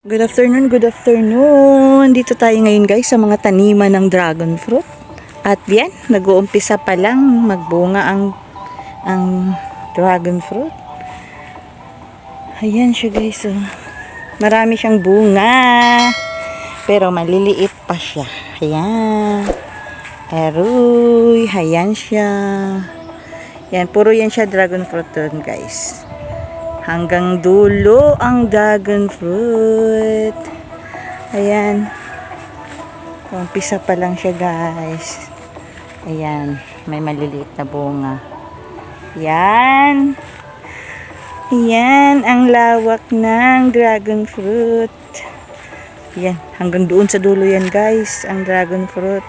Good afternoon, good afternoon. Dito tayo ngayon guys sa mga taniman ng dragon fruit. At yan, nag-uumpisa pa lang magbunga ang ang dragon fruit. Ayan siya guys. Oh. Marami siyang bunga. Pero maliliit pa siya. Ayan. Aruy, ayan siya. Yan, puro yan siya dragon fruit dun guys. Hanggang dulo ang dragon fruit. Ayan. Umpisa pa lang siya guys. Ayan. May maliliit na bunga. Yan. Yan ang lawak ng dragon fruit. Yan. Hanggang doon sa dulo yan guys. Ang dragon fruit.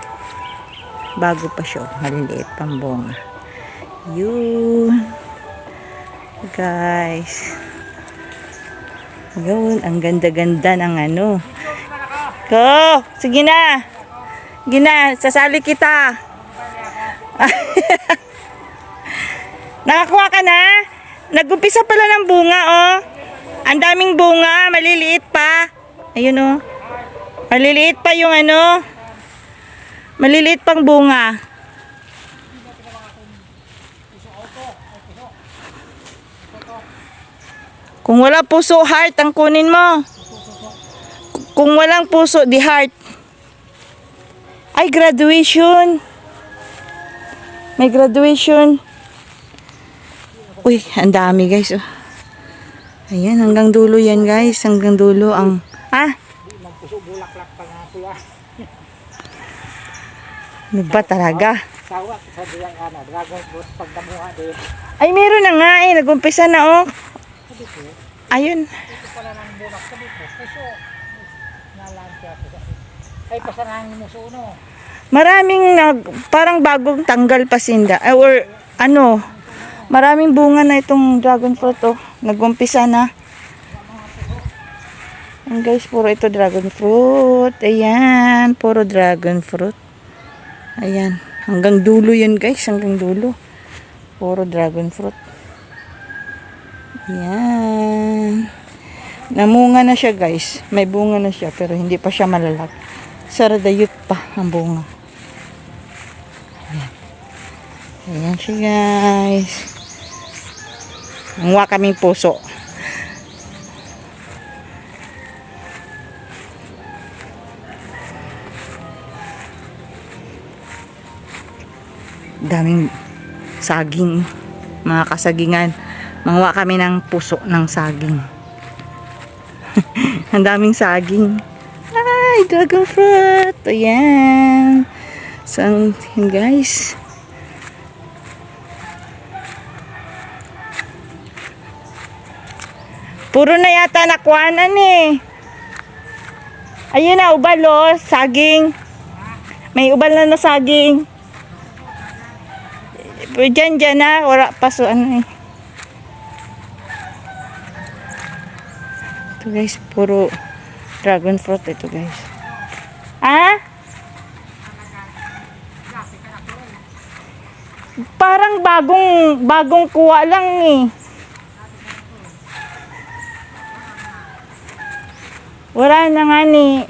Bago pa siya. Maliliit pang bunga. Yun guys. Yun, ang ganda-ganda ng ano. Ko, sige na. Sige na, sasali kita. Nakakuha ka na? Nagumpisa pala ng bunga, oh. Ang daming bunga, maliliit pa. Ayun, oh. Maliliit pa yung ano. Maliliit pang bunga. Kung wala puso, heart ang kunin mo. Kung walang puso, di heart. Ay, graduation. May graduation. Uy, ang dami guys. Oh. Ayan, hanggang dulo yan guys. Hanggang dulo ang... Ah? Ano ba talaga? Sawa sa ana, dragon fruit pagdamuha din. Ay, meron na nga eh. Nagumpisa na oh. Ayun. Ito pala ng bunak sa dito. Puso. Nalansya ko. Ay pasanahan mo sa uno. Maraming nag, parang bagong tanggal pa sinda. Eh, or ano, maraming bunga na itong dragon fruit oh. Nagumpisa na. Ayan guys, puro ito dragon fruit. Ayan, puro dragon fruit. Ayan, hanggang dulo yan guys, hanggang dulo. Puro dragon fruit. Ayan. Namunga na siya guys. May bunga na siya pero hindi pa siya malalak. Saradayot pa ang bunga. Ayan. Ayan siya guys. Nanguha kaming puso. Daming saging. Mga kasagingan. Manguha kami ng puso ng saging. Ang daming saging. Ay, dragon fruit. Ayan. So, yun guys. Puro na yata nakuhanan eh. Ayun na, ubal oh, saging. May ubal na na saging. Diyan, diyan na. Wala pa so ano eh. Ito guys, puro dragon fruit ito guys. Ah? Parang bagong bagong kuha lang eh. Wala na nga ni.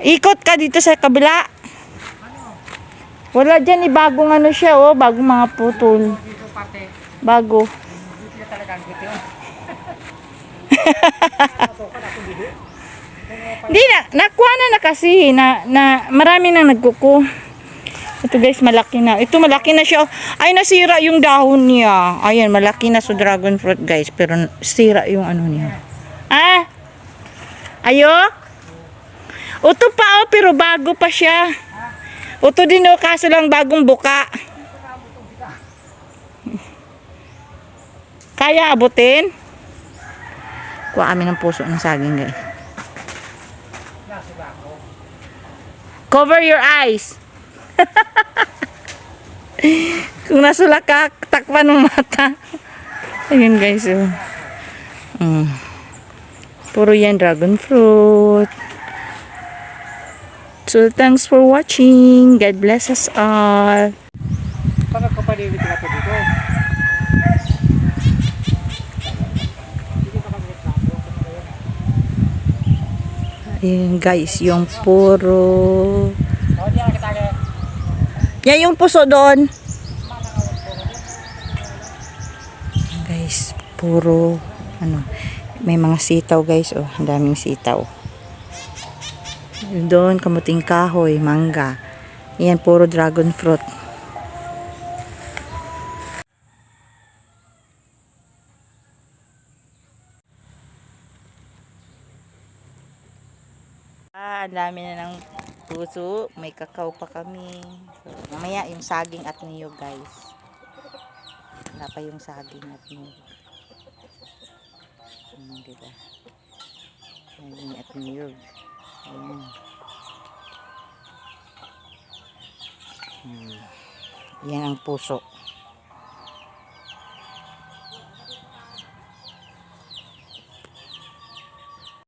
Ikot ka dito sa kabila. Wala dyan eh, bagong ano siya oh, bagong mga putol. Bago. Dito talaga ang gito. Hindi na, nakuha na na kasi na, na marami nang nagkuko. Ito guys, malaki na. Ito malaki na siya. Ay, nasira yung dahon niya. Ayan, malaki na sa dragon fruit guys. Pero sira yung ano niya. Ah? Ayo? Uto pa oh, pero bago pa siya. Uto din oh, kaso lang bagong buka. Kaya abutin? Kuha kami ng puso ng saging guys. Cover your eyes. Kung nasulak ka, takpan ng mata. Ayun guys. Oh. Mm. Puro yan dragon fruit. So thanks for watching. God bless us all. Pag ako pa dito ka dito. Dito ka pa dito. Ayan guys, yung puro... Yan yung puso doon. Guys, puro ano, may mga sitaw guys, oh, ang daming sitaw. Doon, kamuting kahoy, mangga. Yan, puro dragon fruit. Ang dami na ng puso. May kakao pa kami. So, mamaya yung saging at niyog, guys. Wala pa yung saging at niyog. Hmm, diba? Saging at niyog. Ayan. Hmm. Yan ang puso.